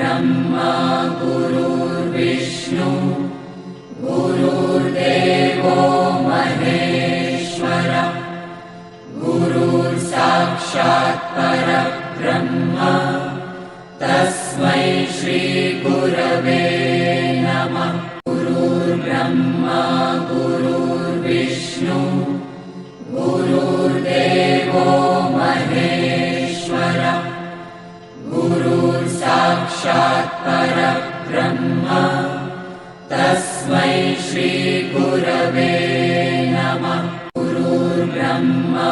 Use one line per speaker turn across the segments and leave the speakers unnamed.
गुरुर्ब्रह्मा गुरुर्विष्णु। गुरुर्देवो महेश्वर। गुरुर्साक्षात् परब्रह्म तस्मै श्रीगुरवे नमः। गुरुर्ब्रह्मा गुरुर्विष्णु। गुरुर्देवो गुरुर्साक्षात् परब्रह्म। तस्मै श्रीगुरवे नमः। गुरुर्ब्रह्मा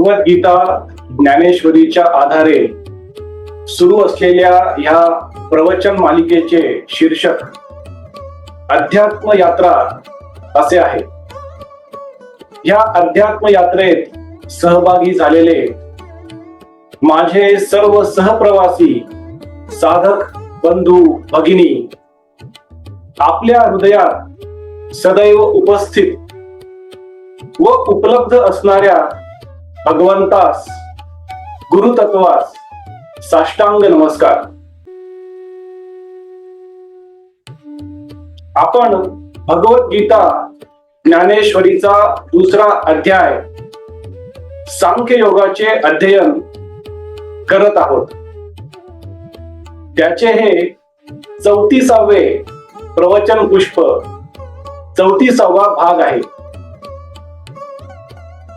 भगवद्गीता ज्ञानेश्वरीच्या आधारे सुरू असलेल्या ह्या प्रवचन मालिकेचे शीर्षक अध्यात्म यात्रा असे आहे. या अध्यात्म यात्रेत सहभागी झालेले माझे सर्व सहप्रवासी साधक बंधू भगिनी आपल्या हृदयात सदैव उपस्थित व उपलब्ध असणाऱ्या भगवंतास गुरुतत्वास साष्टांग नमस्कार. आपण भगवद्गीता ज्ञानेश्वरीचा दुसरा अध्याय सांख्य योगाचे अध्ययन करत आहोत. त्याचे हे चौतीसावे प्रवचन पुष्प चौतीसावा भाग आहे.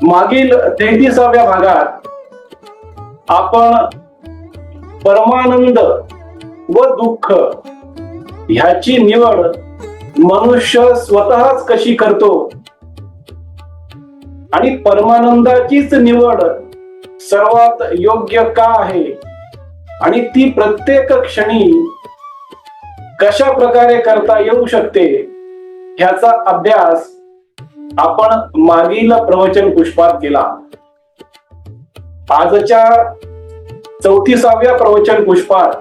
मागील तेहतीसाव्या भागात आपण परमानंद व दुःख ह्याची निवड मनुष्य स्वतःच कशी करतो? आणि परमानंदाचीच निवड सर्वात योग्य का आहे? आणि ती प्रत्येक क्षणी कशा प्रकारे करता येऊ शकते? ह्याचा अभ्यास आपण मागील प्रवचन पुष्पात केला. आजच्या चौतीसाव्या प्रवचन पुष्पात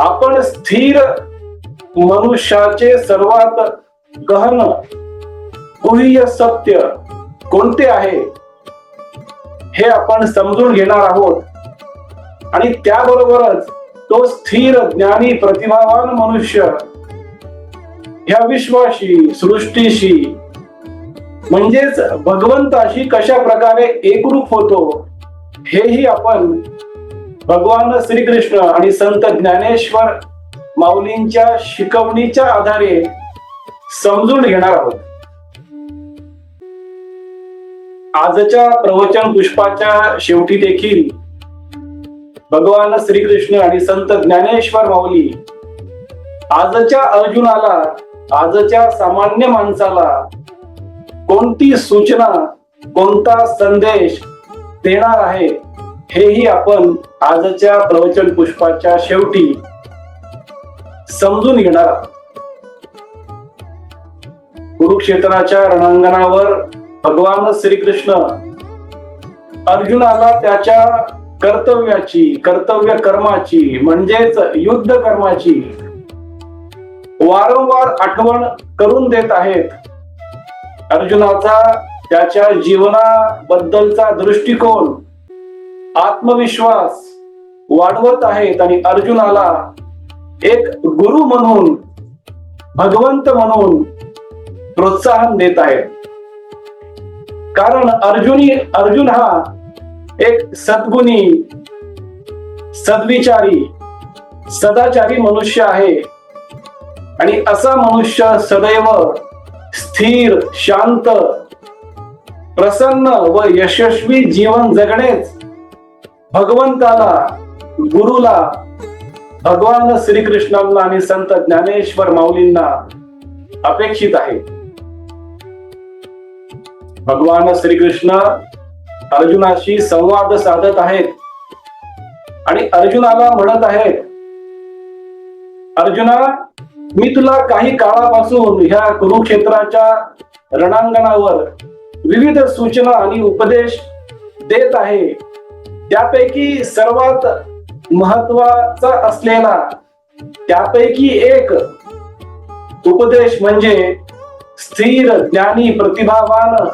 आपण स्थिर मनुष्याचे सर्वात गहन गुह्य सत्य कोणते आहे? हे आपण समजून घेणार आहोत. आणि त्याबरोबरच तो स्थिर ज्ञानी प्रतिभावान मनुष्य ह्या विश्वाशी सृष्टीशी म्हणजेच भगवंताशी कशा प्रकारे एकरूप होतो हेही आपण भगवान श्रीकृष्ण आणि संत ज्ञानेश्वर माऊलींच्या शिकवणीच्या आधारे समजून घेणार आहोत. आजच्या प्रवचन पुष्पाच्या शेवटी देखील भगवान श्रीकृष्ण आणि संत ज्ञानेश्वर माऊली आजच्या अर्जुनाला आजच्या सामान्य माणसाला कोणती सूचना कोणता संदेश देणार आहे हेही आपण आजच्या प्रवचन पुष्पाच्या शेवटी समजून घेणार आहोत. कुरुक्षेत्राच्या रणांगणावर भगवान श्रीकृष्ण अर्जुनाला त्याच्या कर्तव्याची कर्तव्य कर्माची म्हणजेच युद्ध कर्माची वारंवार आठवण करून देत आहेत. अर्जुनाचा त्याच्या जीवनाबद्दलचा दृष्टिकोन आत्मविश्वास वाढवत आहेत आणि अर्जुनाला एक गुरु म्हणून भगवंत म्हणून प्रोत्साहन देत आहेत. कारण अर्जुनी अर्जुन हा एक सद्गुणी सद्विचारी सदाचारी मनुष्य आहे. आणि असा मनुष्य सदैव स्थिर शांत प्रसन्न व यशस्वी जीवन जगणेच भगवंताला गुरुला भगवान श्रीकृष्णांना आणि संत ज्ञानेश्वर माऊलींना अपेक्षित आहे. भगवान श्रीकृष्ण अर्जुनाशी संवाद साधत आहेत आणि अर्जुनाला म्हणत आहेत अर्जुना मी तुला काही काळापासून ह्या कुरुक्षेत्राच्या रणांगणावर विविध सूचना आणि उपदेश देत आहे. त्यापैकी सर्वात महत्त्वाचा असलेला त्यापैकी एक उपदेश म्हणजे स्थिर ज्ञानी प्रतिभावान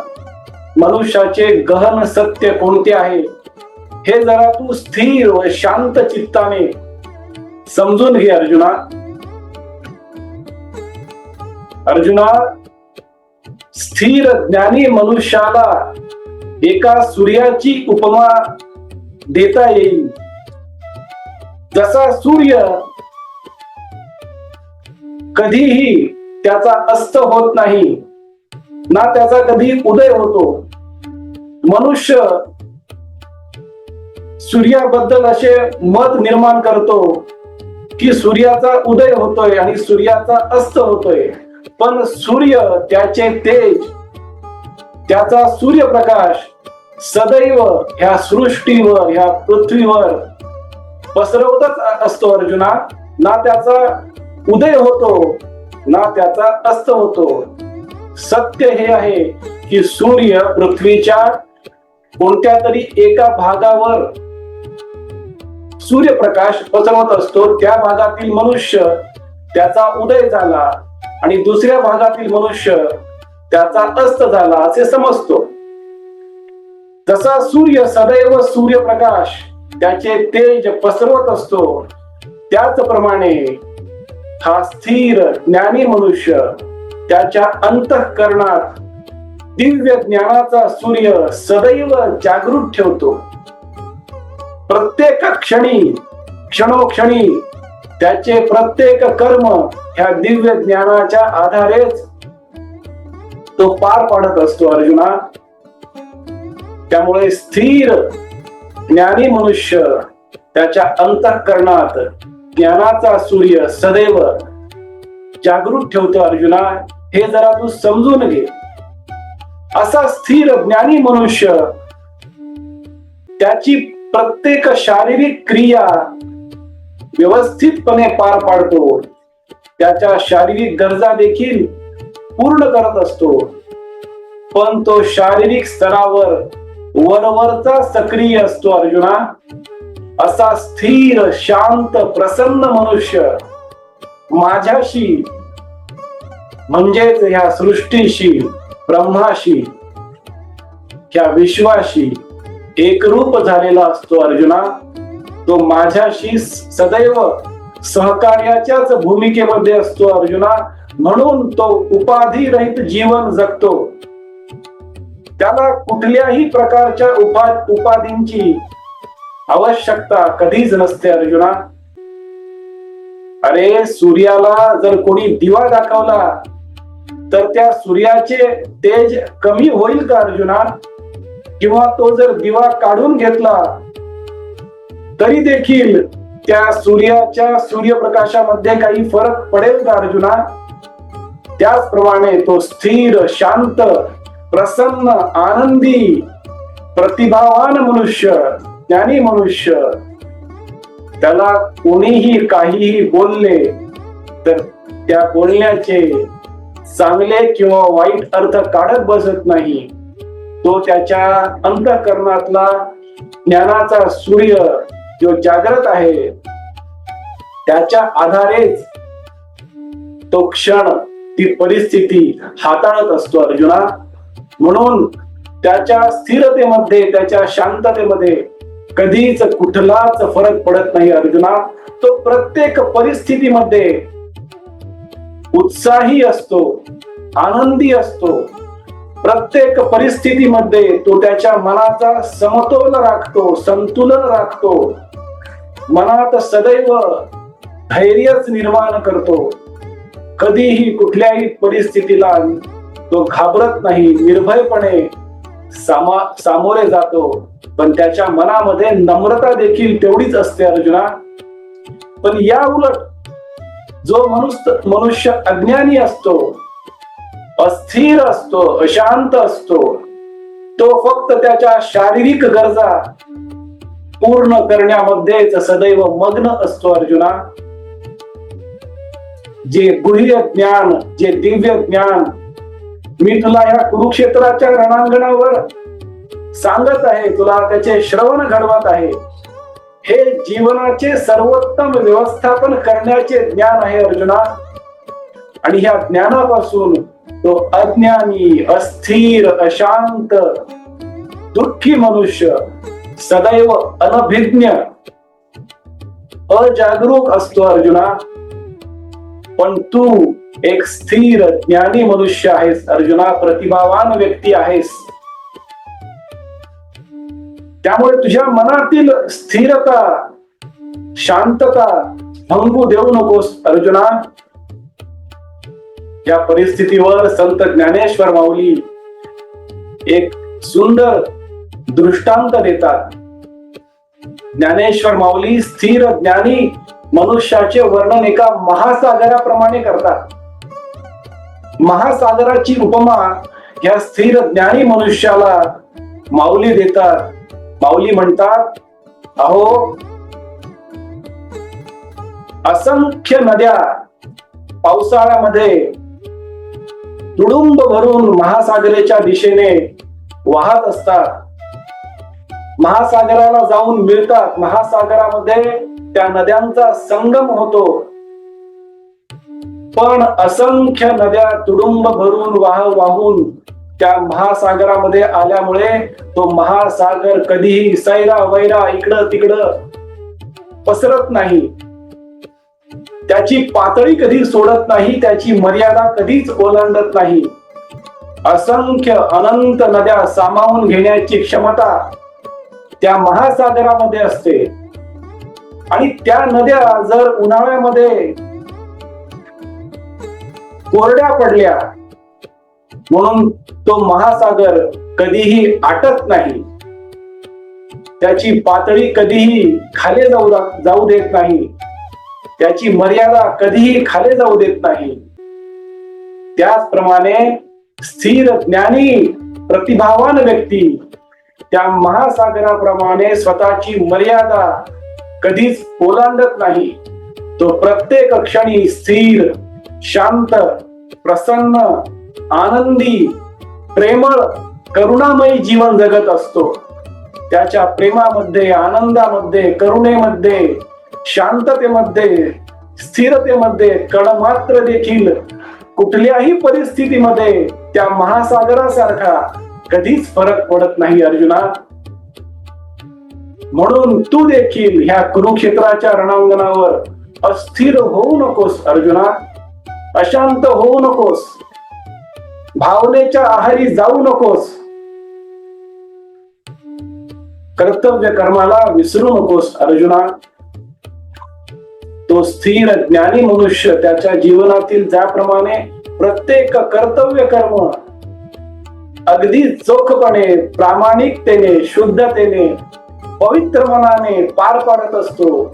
मनुष्याचे गहन सत्य कोणते आहे? हे जरा तू स्थिर व शांत चित्ताने समजून घे अर्जुना. अर्जुना स्थिर ज्ञानी मनुष्याला एका सूर्याची उपमा देता येईल. जसा सूर्य कधीही त्याचा अस्त होत नाही ना त्याचा कधी उदय होतो. मनुष्य सूर्याबद्दल असे मत निर्माण करतो की सूर्याचा उदय होतोय आणि सूर्याचा अस्त होतोय. पण सूर्य त्याचे तेज त्याचा सूर्यप्रकाश सदैव ह्या सृष्टीवर ह्या पृथ्वीवर पसरवतच असतो अर्जुना. ना त्याचा उदय होतो ना त्याचा अस्त होतो. सत्य हे आहे की सूर्य पृथ्वीच्या कोणत्या तरी एका भागावर सूर्यप्रकाश पसरवत असतो. त्या भागातील मनुष्य त्याचा उदय झाला. आणि दुसऱ्या भागातील मनुष्य त्याचा अस्त झाला असे समजतो. जसा सूर्य सदैव सूर्यप्रकाश त्याचे तेज पसरवत असतो त्याचप्रमाणे हा स्थिर ज्ञानी मनुष्य त्याच्या अंतःकरणात दिव्य ज्ञानाचा सूर्य सदैव जागृत ठेवतो. प्रत्येक क्षणी क्षणोक्षणी त्याचे प्रत्येक कर्म ह्या दिव्य ज्ञानाच्या आधारेच तो पार पाडत असतो अर्जुना. त्यामुळे स्थिर ज्ञानी मनुष्य त्याच्या अंतःकरणात ज्ञानाचा सूर्य सदैव जागृत ठेवतो अर्जुना. हे जरा तू समजून घे. असा स्थिर ज्ञानी मनुष्य त्याची प्रत्येक शारीरिक क्रिया व्यवस्थितपणे पार पाडतो. त्याच्या शारीरिक गरजा देखील पूर्ण करत असतो. पण तो शारीरिक स्तरावर वरवरचा सक्रिय असतो अर्जुना. असा स्थिर शांत प्रसन्न मनुष्य माझ्याशी म्हणजेच ह्या सृष्टीशी ब्रह्माशी ह्या विश्वाशी एकरूप झालेला असतो अर्जुना. तो माझ्याशी सदैव सहकार्याच्याच भूमिकेमध्ये असतो अर्जुना. म्हणून तो उपाधी रहित जीवन जगतो. त्याला कुठल्याही प्रकारच्या उपा उपाधींची आवश्यकता कधीच नसते अर्जुना. अरे सूर्याला जर कोणी दिवा दाखवला तर त्या सूर्याचे तेज कमी होईल का अर्जुना? किंवा तो जर दिवा काढून घेतला तरी देखील त्या सूर्याच्या सूर्यप्रकाशामध्ये काही फरक पडेल का अर्जुना? त्याचप्रमाणे तो स्थिर शांत प्रसन्न आनंदी प्रतिभावान मनुष्य ज्ञानी मनुष्य त्याला कोणीही काहीही बोलले तर त्या बोलण्याचे चांगले किंवा वाईट अर्थ काढत बसत नाही. तो त्याच्या अंतकरणातला ज्ञानाचा सूर्य जो जागृत आहे त्याच्या आधारेच तो क्षण ती परिस्थिती हाताळत असतो अर्जुना. म्हणून त्याच्या स्थिरतेमध्ये त्याच्या शांततेमध्ये कधीच कुठलाच फरक पडत नाही अर्जुना. तो प्रत्येक परिस्थितीमध्ये उत्साही असतो आनंदी असतो. प्रत्येक परिस्थितीमध्ये तो त्याच्या मनाचा समतोल राखतो संतुलन राखतो. मनात सदैव धैर्यच निर्माण करतो. कधीही कुठल्याही परिस्थितीला तो घाबरत नाही निर्भयपणे सामा सामोरे जातो. पण त्याच्या मनामध्ये नम्रता देखील तेवढीच असते अर्जुना. पण या उलट जो मनुष्य मनुष्य अज्ञानी असतो अस्थिर असतो अशांत असतो तो फक्त त्याच्या शारीरिक गरजा पूर्ण करण्यामध्येच सदैव मग्न असतो अर्जुना. जे गुह्य ज्ञान जे दिव्य ज्ञान मी तुला या कुरुक्षेत्राच्या रणांगणावर सांगत आहे तुला त्याचे श्रवण घडवत आहे. हे जीवनाचे सर्वोत्तम व्यवस्थापन करण्याचे ज्ञान आहे अर्जुना. आणि ह्या ज्ञानापासून तो अज्ञानी अस्थिर अशांत दुःखी मनुष्य सदैव अनभिज्ञ अजागरूक असतो अर्जुना. पण तू एक स्थिर ज्ञानी मनुष्य आहेस. अर्जुना प्रतिभावान व्यक्ती आहेस. त्यामुळे तुझ्या मनातील स्थिरता शांतता भंगू देऊ नकोस अर्जुना. या परिस्थितीवर संत ज्ञानेश्वर माऊली एक सुंदर दृष्टांत देतात. ज्ञानेश्वर माऊली स्थिर ज्ञानी मनुष्याचे वर्णन एका महासागराप्रमाणे करतात. महासागराची उपमा या स्थिर ज्ञानी मनुष्याला माऊली देतात. माऊली म्हणतात अहो असंख्य नद्या पावसाळ्यामध्ये तुडुंब भरून महासागरेच्या दिशेने वाहत असतात. महासागराला जाऊन मिळतात. महासागरामध्ये त्या नद्यांचा संगम होतो. पण असंख्य नद्या तुडुंब भरून वाह वाहून त्या महासागरामध्ये आल्यामुळे तो महासागर कधीही सैरा वैरा इकडं तिकडं पसरत नाही. त्याची पातळी कधी सोडत नाही त्याची मर्यादा कधीच ओलांडत नाही. असंख्य अनंत नद्या सामावून घेण्याची क्षमता त्या महासागरामध्ये असते. आणि त्या नद्या जर उन्हाळ्यामध्ये कोरड्या पडल्या म्हणून तो महासागर कधीही आटत नाही. त्याची पातळी कधीही खाली जाऊ जाऊ देत नाही. त्याची मर्यादा कधीही खाली जाऊ देत नाही. त्याचप्रमाणे स्थिर ज्ञानी प्रतिभावान व्यक्ती त्या महासागराप्रमाणे स्वतःची मर्यादा कधीच ओलांडत नाही. तो प्रत्येक क्षणी स्थिर शांत प्रसन्न आनंदी प्रेमळ करुणामयी जीवन जगत असतो. त्याच्या प्रेमामध्ये आनंदामध्ये करुणेमध्ये शांततेमध्ये स्थिरतेमध्ये कणमात्र देखील कुठल्याही परिस्थितीमध्ये त्या महासागरासारखा कधीच फरक पडत नाही अर्जुना. म्हणून तू देखील ह्या कुरुक्षेत्राच्या रणांगणावर अस्थिर होऊ नकोस अर्जुना. अशांत होऊ नकोस. भावनेच्या आहारी जाऊ नकोस. कर्तव्य कर्माला विसरू नकोस अर्जुना. तो स्थिर ज्ञानी मनुष्य त्याच्या जीवनातील ज्याप्रमाणे प्रत्येक कर्तव्य कर्म अगदी चोखपणे प्रामाणिकतेने शुद्धतेने पवित्र मनाने पार पाडत असतो.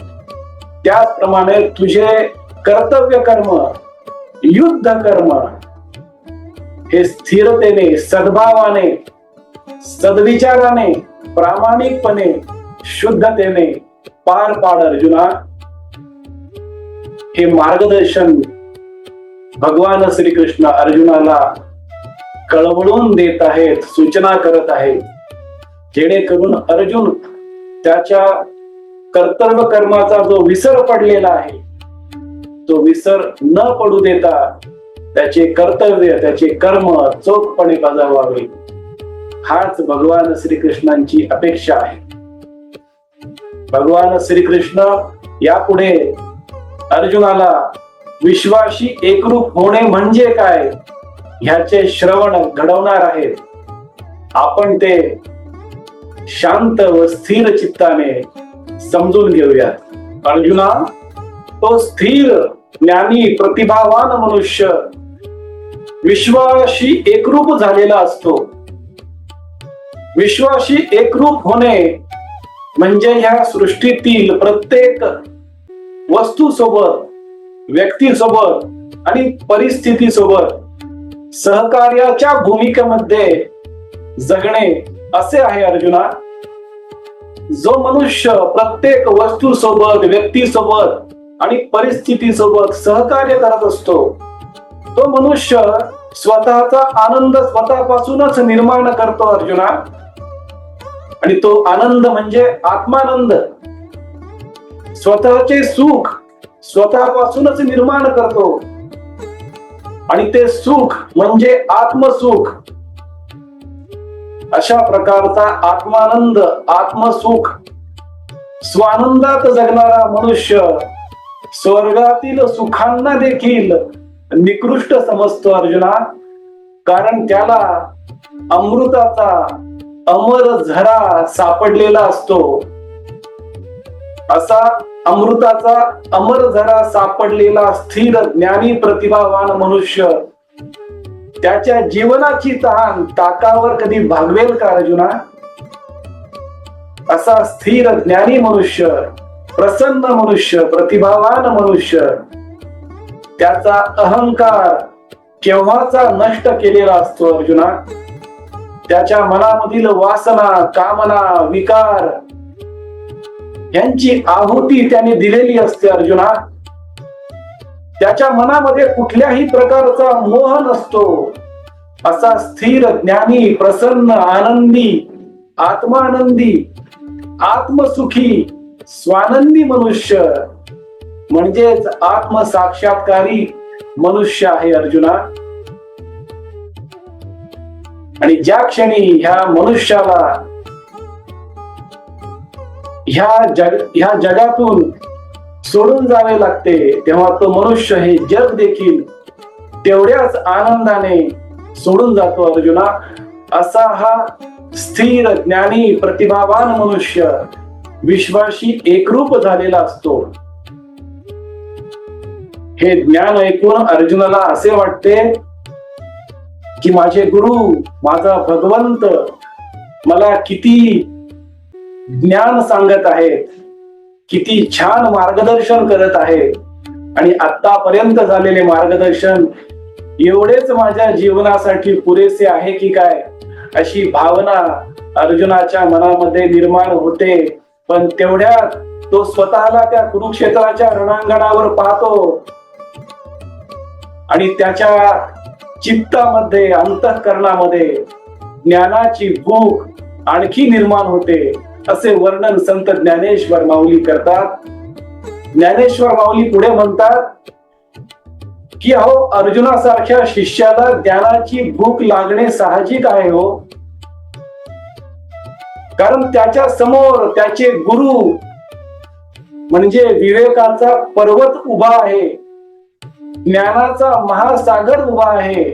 त्याचप्रमाणे तुझे कर्तव्य कर्म युद्ध कर्म हे स्थिरतेने सद्भावाने सद्विचाराने प्रामाणिकपणे शुद्धतेने पार पाड अर्जुना. हे मार्गदर्शन भगवान श्रीकृष्ण अर्जुनाला कळवळून देत आहेत सूचना करत आहेत. जेणेकरून अर्जुन त्याच्या कर्तव्य कर्माचा जो विसर पडलेला आहे तो विसर न पडू देता त्याचे कर्तव्य त्याचे कर्म चोखपणे बजावावे. हाच भगवान श्रीकृष्णांची अपेक्षा आहे. भगवान श्रीकृष्ण यापुढे अर्जुनाला विश्वाशी एकरूप होणे म्हणजे काय? ह्याचे श्रवण घडवणार आहेत. आपण ते शांत व स्थिर चित्ताने समजून घेऊयात. अर्जुना तो स्थिर ज्ञानी प्रतिभावान मनुष्य विश्वाशी एकरूप झालेला असतो. विश्वाशी एकरूप होणे म्हणजे ह्या सृष्टीतील प्रत्येक वस्तू सोबत व्यक्ती सोबत आणि परिस्थिती सोबत सहकार्याच्या भूमिकेमध्ये जगणे असे आहे अर्जुना. जो मनुष्य प्रत्येक वस्तू सोबत व्यक्ती सोबत आणि परिस्थिती सोबत सहकार्य करत असतो तो मनुष्य स्वतःचा आनंद स्वतःपासूनच निर्माण करतो अर्जुना. आणि तो आनंद म्हणजे आत्मानंद. स्वतःचे सुख स्वतःपासूनच निर्माण करतो. आणि ते सुख म्हणजे आत्मसुख. अशा प्रकारचा आत्मानंद आत्मसुख. स्वानंदात जगणारा मनुष्य स्वर्गातील सुखांना देखील निकृष्ट समजतो अर्जुना. कारण त्याला अमृताचा अमर झरा सापडलेला असतो. असा अमृताचा अमर झरा सापडलेला स्थिर ज्ञानी प्रतिभावान मनुष्य. त्याच्या जीवनाची तहान ताकावर कधी भागवेल का अर्जुना? असा स्थिर ज्ञानी मनुष्य प्रसन्न मनुष्य प्रतिभावान मनुष्य त्याचा अहंकार केव्हाचा नष्ट केलेला असतो अर्जुना? त्याच्या मनामधील वासना कामना विकार यांची आहुती त्याने दिलेली असते अर्जुना. त्याच्या मनामध्ये कुठल्याही प्रकारचा मोह नसतो. असा स्थिर ज्ञानी प्रसन्न आनंदी आत्मानंदी आत्मसुखी स्वानंदी मनुष्य. म्हणजेच आत्मसाक्षात्कारी मनुष्य आहे अर्जुना. आणि ज्या क्षणी ह्या मनुष्याला ह्या जग ह्या जगातून सोडून जावे लागते तेव्हा तो मनुष्य हे जग देखील तेवढ्याच आनंदाने सोडून जातो अर्जुना. असा हा स्थिर ज्ञानी प्रतिभावान मनुष्य विश्वाशी एकरूप झालेला असतो. हे ज्ञान ऐकून अर्जुनाला असे वाटते की माझे गुरु माझा भगवंत मला किती ज्ञान सांगत आहेत. किती छान मार्गदर्शन करत आहेत. आणि आतापर्यंत झालेले मार्गदर्शन एवढेच माझ्या जीवनासाठी पुरेसे आहे की काय? अशी भावना अर्जुनाच्या मनामध्ये निर्माण होते. पण तेवढ्यात तो स्वतःला त्या कुरुक्षेत्राच्या रणांगणावर पाहतो. आणि त्याच्या चित्तामध्ये अंतःकरणामध्ये ज्ञानाची भूक आणखी निर्माण होते. असे वर्णन संत ज्ञानेश्वर माऊली करतात. ज्ञानेश्वर माऊली पुढे म्हणतात की अहो अर्जुनासारख्या शिष्याला ज्ञानाची भूक लागणे साहजिक आहे हो. कारण त्याच्यासमोर त्याचे गुरु म्हणजे विवेकाचा पर्वत उभा आहे. ज्ञानाचा महासागर उभा आहे.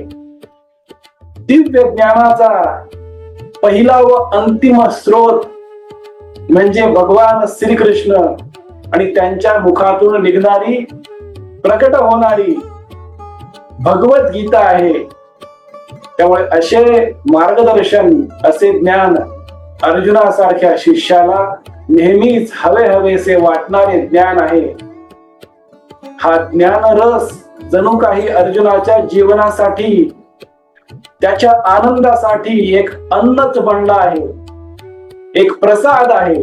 दिव्य ज्ञानाचा पहिला व अंतिम स्रोत म्हणजे भगवान श्रीकृष्ण आणि त्यांच्या मुखातून निघणारी प्रकट होणारी भगवत गीता आहे. त्यामुळे असे मार्गदर्शन असे ज्ञान अर्जुनासारख्या शिष्याला नेहमीच हवे हवेसे वाटणारे ज्ञान आहे. हा ज्ञान रस जणू काही अर्जुनाच्या जीवनासाठी त्याच्या आनंदासाठी एक अन्नच बनला आहे. एक प्रसाद आहे.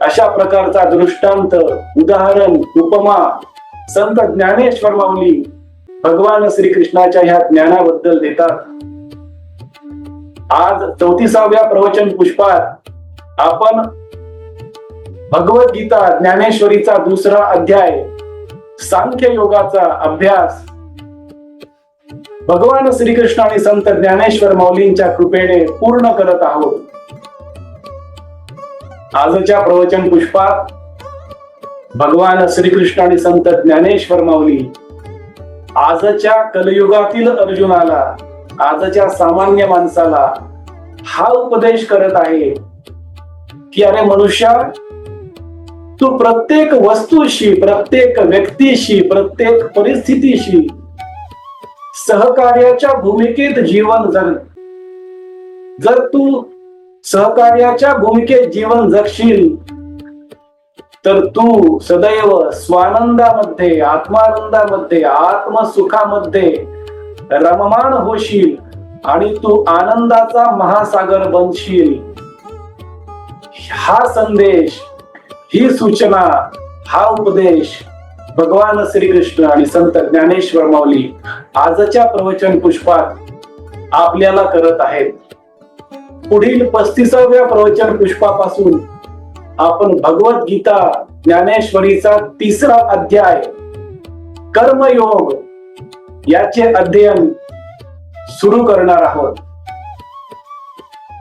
अशा प्रकारचा दृष्टांत उदाहरण उपमा संत ज्ञानेश्वर माऊली भगवान श्रीकृष्णाच्या ह्या ज्ञानाबद्दल देतात. आज चौतीसाव्या प्रवचन पुष्पात आपण भगवद्गीता ज्ञानेश्वरीचा दुसरा अध्याय सांख्य योगाचा अभ्यास भगवान श्रीकृष्ण आणि संत ज्ञानेश्वर माऊलींच्या कृपेने पूर्ण करत आहोत. आजच्या प्रवचन पुष्पात भगवान श्रीकृष्ण आणि संत ज्ञानेश्वर माऊली आजच्या कलयुगातील अर्जुनाला आजच्या सामान्य माणसाला हा उपदेश करत आहे की अरे मनुष्या तू प्रत्येक वस्तूशी प्रत्येक व्यक्तीशी प्रत्येक परिस्थितीशी सहकार्याच्या भूमिकेत जीवन जग. जर तू सहकार्याच्या भूमिकेत जीवन जगशील. तर तू सदैव स्वानंदामध्ये आत्मानंदामध्ये आत्मसुखामध्ये रममाण होशील आणि तू आनंदाचा महासागर बनशील. हा संदेश ही सूचना हा उपदेश भगवान श्रीकृष्ण आणि संत ज्ञानेश्वर माऊली आजच्या प्रवचन पुष्पात आपल्याला करत आहेत. पुढील पस्तीसाव्या प्रवचन पुष्पापासून आपण भगवद्गीता ज्ञानेश्वरीचा तिसरा अध्याय कर्मयोग याचे अध्ययन सुरू करणार आहोत.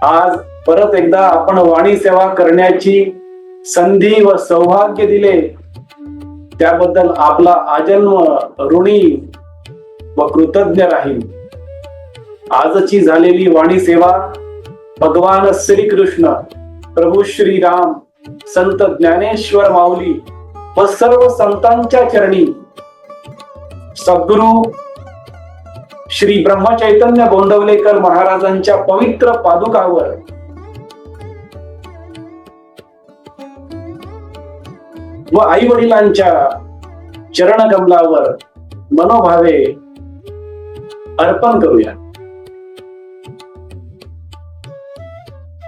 आज परत एकदा आपण वाणी सेवा करण्याची संधी व सौभाग्य दिले. त्याबद्दल आपला आजन्म ऋणी व कृतज्ञ राहील. आजची झालेली वाणी सेवा भगवान श्रीकृष्ण प्रभू श्रीराम संत ज्ञानेश्वर माऊली व सर्व संतांच्या चरणी. सद्गुरु श्री ब्रह्मचैतन्य गोंदवलेकर महाराजांच्या पवित्र पादुकावर. व आई वडिलांच्या चरणकमलावर मनोभावे अर्पण करूया.